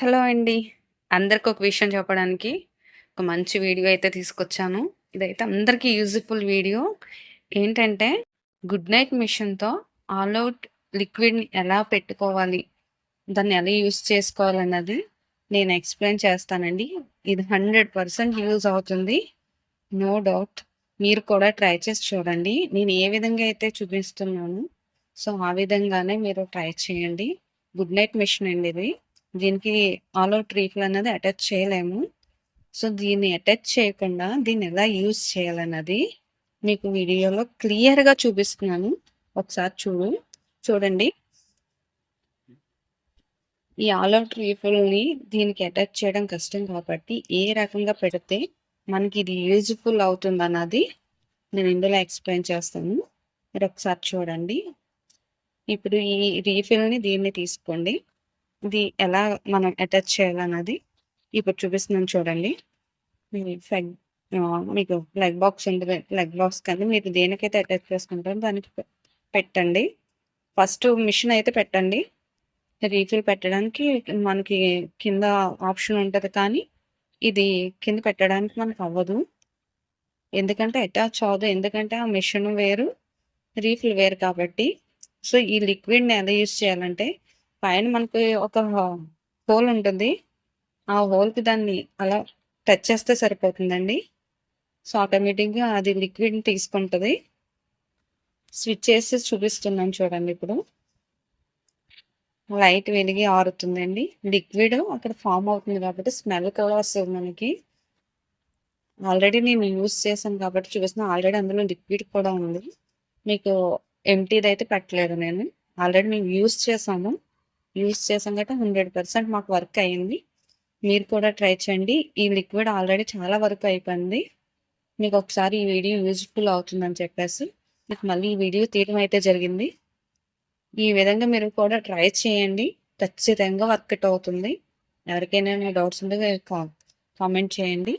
Hello అండి. అందరికి ఒక విషయం చెప్పడానికి ఒక మంచి వీడియో అయితే తీసుకొచ్చాను. ఇదైతే అందరికీ యూజ్‌ఫుల్ వీడియో. ఏంటంటే గుడ్ నైట్ మిషన్‌తో ఆల్ అవుట్ లిక్విడ్‌ని ఎలా పెట్టుకోవాలి? దాన్ని ఎలా యూజ్ చేసుకోవాలన్నది నేను ఎక్స్‌ప్లెయిన్ చేస్తానండి. ఇది 100% యూజ్ అవుతుంది. No doubt. మీరు కూడా ట్రై చేసి చూడండి. నేను ఏ విధంగా అయితే చూపిస్తున్నాను సో, ఆ విధంగానే మీరు ట్రై చేయండి. గుడ్ నైట్ మిషన్ అండి ఇది. దీనికి ఆల్ అవుట్ రీఫిల్ అనేది అటాచ్ చేయలేము. సో, దీన్ని అటాచ్ చేయకుండా దీన్ని ఎలా యూజ్ చేయాలన్నది మీకు వీడియోలో క్లియర్‌గా చూపిస్తున్నాను. ఒకసారి చూడు చూడండి. ఈ ఆల్ అవుట్ రీఫిల్‌ని దీనికి అటాచ్ చేయడం కష్టం కాబట్టి ఏ రకంగా పెడితే మనకి ఇది యూజ్‌ఫుల్ అవుతుంది అన్నది నేను ఇందులో ఎక్స్‌ప్లెయిన్ చేస్తాను. మీరు ఒకసారి చూడండి. ఇప్పుడు ఈ రీఫిల్‌ని దీన్ని తీసుకోండి. ఇది ఎలా మనం అటాచ్ చేయాలన్నది ఇప్పుడు చూపిస్తున్నాను చూడండి. మీ ఫెగ్ మీకు లెగ్ బాక్స్ ఉంటుంది లెగ్ బాక్స్ కానీ మీరు దేనికైతే అటాచ్ చేసుకుంటారో దానికి పె పెట్టండి. ఫస్ట్ మిషన్ అయితే పెట్టండి. రీఫిల్ పెట్టడానికి మనకి కింద ఆప్షన్ ఉంటుంది కానీ, ఇది కింద పెట్టడానికి మనకు అవ్వదు. ఎందుకంటే అటాచ్ అవ్వదు. ఎందుకంటే ఆ మిషన్ వేరు, రీఫిల్ వేరు కాబట్టి. సో, ఈ లిక్విడ్‌ని ఎలా యూజ్ చేయాలంటే పైన మనకి ఒక హోల్ ఉంటుంది. ఆ హోల్‌కి దాన్ని అలా టచ్ చేస్తే సరిపోతుందండి. సో, ఆటోమేటిక్‌గా అది లిక్విడ్‌ని తీసుకుంటుంది స్విచ్ చేసి చూపిస్తున్నాను చూడండి ఇప్పుడు. లైట్ వెలిగి ఆరుతుందండి. లిక్విడ్ అక్కడ ఫామ్ అవుతుంది కాబట్టి స్మెల్ కూడా వస్తుంది మనకి. ఆల్రెడీ నేను యూజ్ చేశాను కాబట్టి చూపిస్తున్నాను ఆల్రెడీ అందులో లిక్విడ్ కూడా ఉంది. మీకు ఎంప్టీదైతే పెట్టలేదు నేను. ఆల్రెడీ మేము యూజ్ చేసాము. యూజ్ చేసాం కాబట్టి 100% మాకు వర్క్ అయింది. మీరు కూడా ట్రై చేయండి. ఈ లిక్విడ్ ఆల్రెడీ చాలా వరకు అయిపోయింది. మీకు ఒకసారి ఈ వీడియో యూజ్‌ఫుల్ అవుతుందని చెప్పేసి మీకు మళ్ళీ ఈ వీడియో తీయడం అయితే జరిగింది. ఈ విధంగా మీరు కూడా ట్రై చేయండి. ఖచ్చితంగా వర్కౌట్ అవుతుంది. ఎవరికైనా డౌట్స్ ఉంటే కా కామెంట్ చేయండి.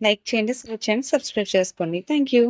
లైక్ చేయండి, షేర్ చేయండి, సబ్స్క్రైబ్ చేసుకోండి. Thank you.